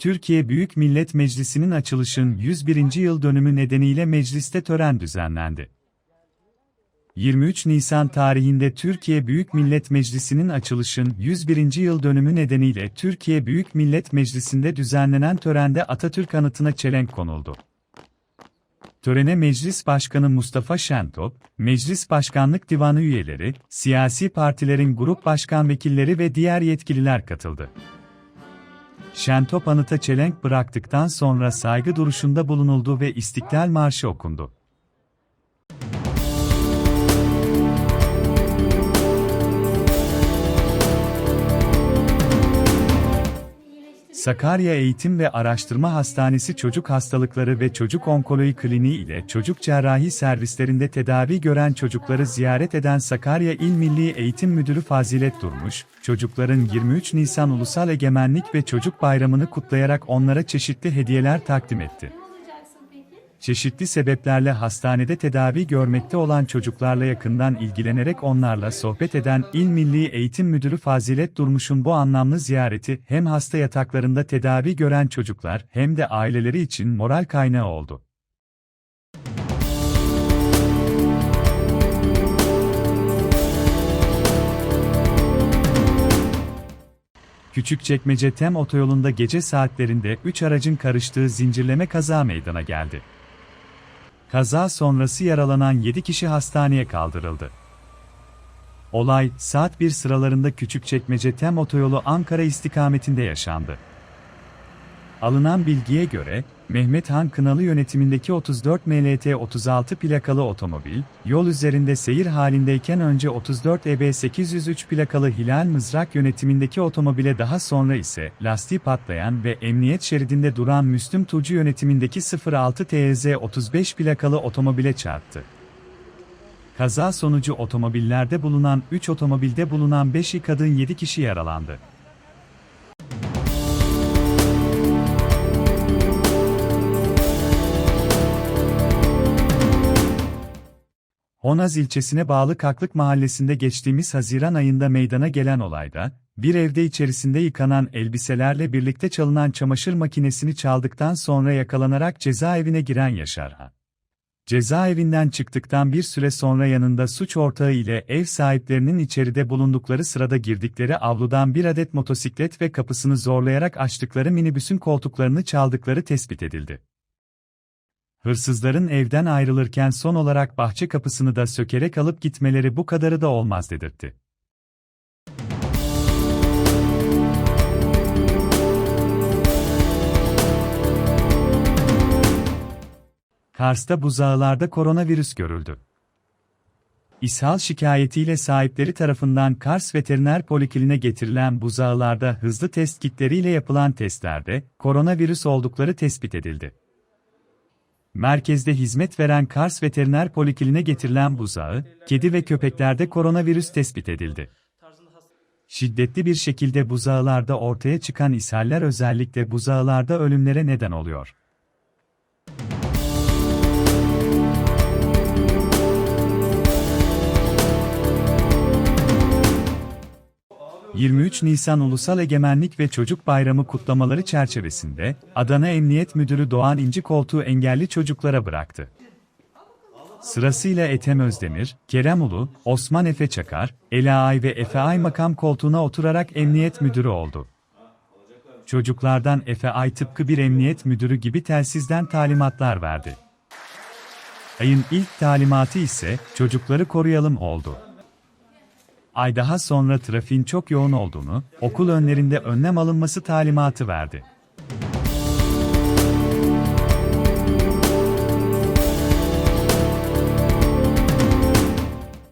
Türkiye Büyük Millet Meclisi'nin açılışın 101. yıl dönümü nedeniyle mecliste tören düzenlendi. 23 Nisan tarihinde Türkiye Büyük Millet Meclisi'nin açılışın 101. yıl dönümü nedeniyle Türkiye Büyük Millet Meclisi'nde düzenlenen törende Atatürk anıtına çelenk konuldu. Törene Meclis Başkanı Mustafa Şentop, Meclis Başkanlık Divanı üyeleri, siyasi partilerin grup başkan vekilleri ve diğer yetkililer katıldı. Şentop anıta çelenk bıraktıktan sonra saygı duruşunda bulunuldu ve İstiklal Marşı okundu. Sakarya Eğitim ve Araştırma Hastanesi Çocuk Hastalıkları ve Çocuk Onkoloji Kliniği ile çocuk cerrahi servislerinde tedavi gören çocukları ziyaret eden Sakarya İl Milli Eğitim Müdürü Fazilet Durmuş, çocukların 23 Nisan Ulusal Egemenlik ve Çocuk Bayramı'nı kutlayarak onlara çeşitli hediyeler takdim etti. Çeşitli sebeplerle hastanede tedavi görmekte olan çocuklarla yakından ilgilenerek onlarla sohbet eden İl Milli Eğitim Müdürü Fazilet Durmuş'un bu anlamlı ziyareti hem hasta yataklarında tedavi gören çocuklar hem de aileleri için moral kaynağı oldu. Küçükçekmece Tem otoyolunda gece saatlerinde 3 aracın karıştığı zincirleme kaza meydana geldi. Kaza sonrası yaralanan 7 kişi hastaneye kaldırıldı. Olay, saat 1 sıralarında Küçükçekmece Tem otoyolu Ankara istikametinde yaşandı. Alınan bilgiye göre, Mehmet Han Kınalı yönetimindeki 34 MLT 36 plakalı otomobil, yol üzerinde seyir halindeyken önce 34 EB 803 plakalı Hilal Mızrak yönetimindeki otomobile daha sonra ise lastiği patlayan ve emniyet şeridinde duran Müslüm Tuğcu yönetimindeki 06 TZ 35 plakalı otomobile çarptı. Kaza sonucu otomobillerde bulunan 3 otomobilde bulunan 5 kadın 7 kişi yaralandı. Honaz ilçesine bağlı Kaklık mahallesinde geçtiğimiz Haziran ayında meydana gelen olayda, bir evde içerisinde yıkanan elbiselerle birlikte çalınan çamaşır makinesini çaldıktan sonra yakalanarak cezaevine giren Yaşar Ha. Cezaevinden çıktıktan bir süre sonra yanında suç ortağı ile ev sahiplerinin içeride bulundukları sırada girdikleri avludan bir adet motosiklet ve kapısını zorlayarak açtıkları minibüsün koltuklarını çaldıkları tespit edildi. Hırsızların evden ayrılırken son olarak bahçe kapısını da sökerek alıp gitmeleri bu kadarı da olmaz dedirtti. Kars'ta buzağılarda koronavirüs görüldü. İshal şikayetiyle sahipleri tarafından Kars Veteriner Polikliğine getirilen buzağılarda hızlı test kitleriyle yapılan testlerde koronavirüs oldukları tespit edildi. Merkezde hizmet veren Kars Veteriner Polikliğine getirilen buzağı, kedi ve köpeklerde koronavirüs tespit edildi. Şiddetli bir şekilde buzağılarda ortaya çıkan ishaller özellikle buzağılarda ölümlere neden oluyor. ...23 Nisan Ulusal Egemenlik ve Çocuk Bayramı kutlamaları çerçevesinde, Adana Emniyet Müdürü Doğan İnci koltuğu engelli çocuklara bıraktı. Sırasıyla Ethem Özdemir, Kerem Ulu, Osman Efe Çakar, Ela Ay ve Efe Ay makam koltuğuna oturarak emniyet müdürü oldu. Çocuklardan Efe Ay tıpkı bir emniyet müdürü gibi telsizden talimatlar verdi. Ayın ilk talimatı ise çocukları koruyalım oldu. Ay daha sonra trafiğin çok yoğun olduğunu, okul önlerinde önlem alınması talimatı verdi.